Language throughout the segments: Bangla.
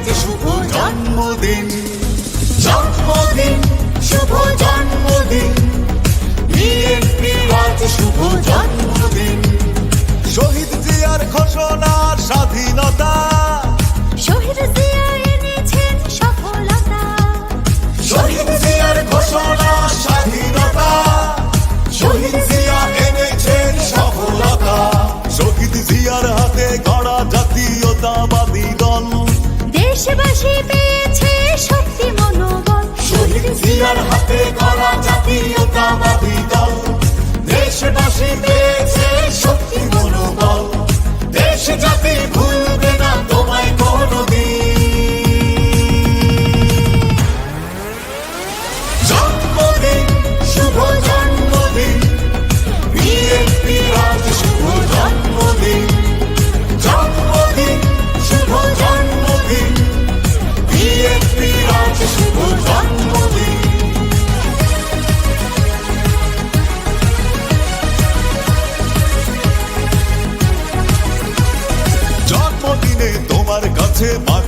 আজ শুভ জন্মদিন। জন্মদিন শুভ জন্মদিন। আজ শুভ জন্মদিন। শহীদ জিয়ার ঘোষণা স্বাধীনতা। শহীদ জিয়া এনেছেন সফলতা। শহীদ জিয়ার ঘোষণা স্বাধীনতা। শহীদ জিয়া এনেছেন সফলতা। শহীদ জিয়ার হাতে গড়া জাতীয়তাবাদী দল। দেশবাসী পেয়েছে শক্তি মনোবল। শহীদ জিয়ার হাতে করা জাতীয়তাবাদী।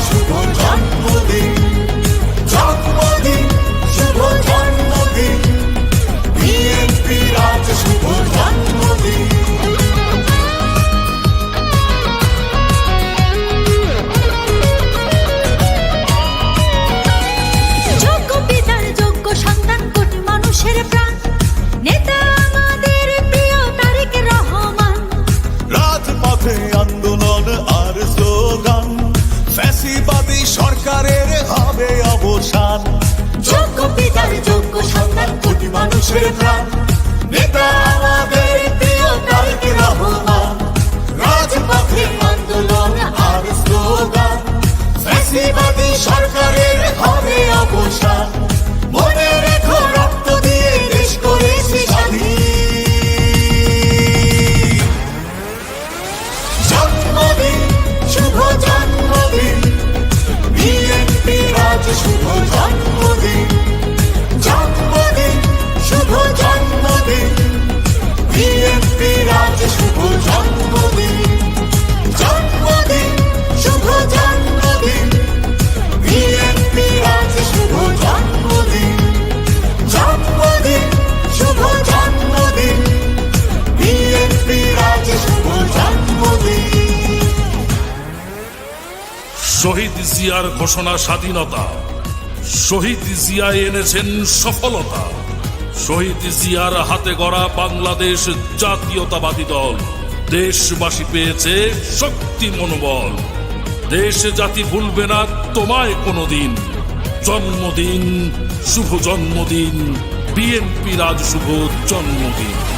শুভ জন্মদিন হবে অবসান। যোগ্য পিতার যোগ্য সন্তান কোটি মানুষের প্রাণ। শহীদ জিয়ার ঘোষণা স্বাধীনতা। শহীদ জিয়া এনেছেন সফলতা। শহীদ জিয়ার হাতে গড়া বাংলাদেশ জাতীয়তাবাদী দল। দেশবাসী পেয়েছে শক্তি মনোবল। দেশ জাতি ভুলবে না তোমায় কোনোদিন। জন্মদিন, শুভ জন্মদিন, বিএনপি আজ শুভ জন্মদিন।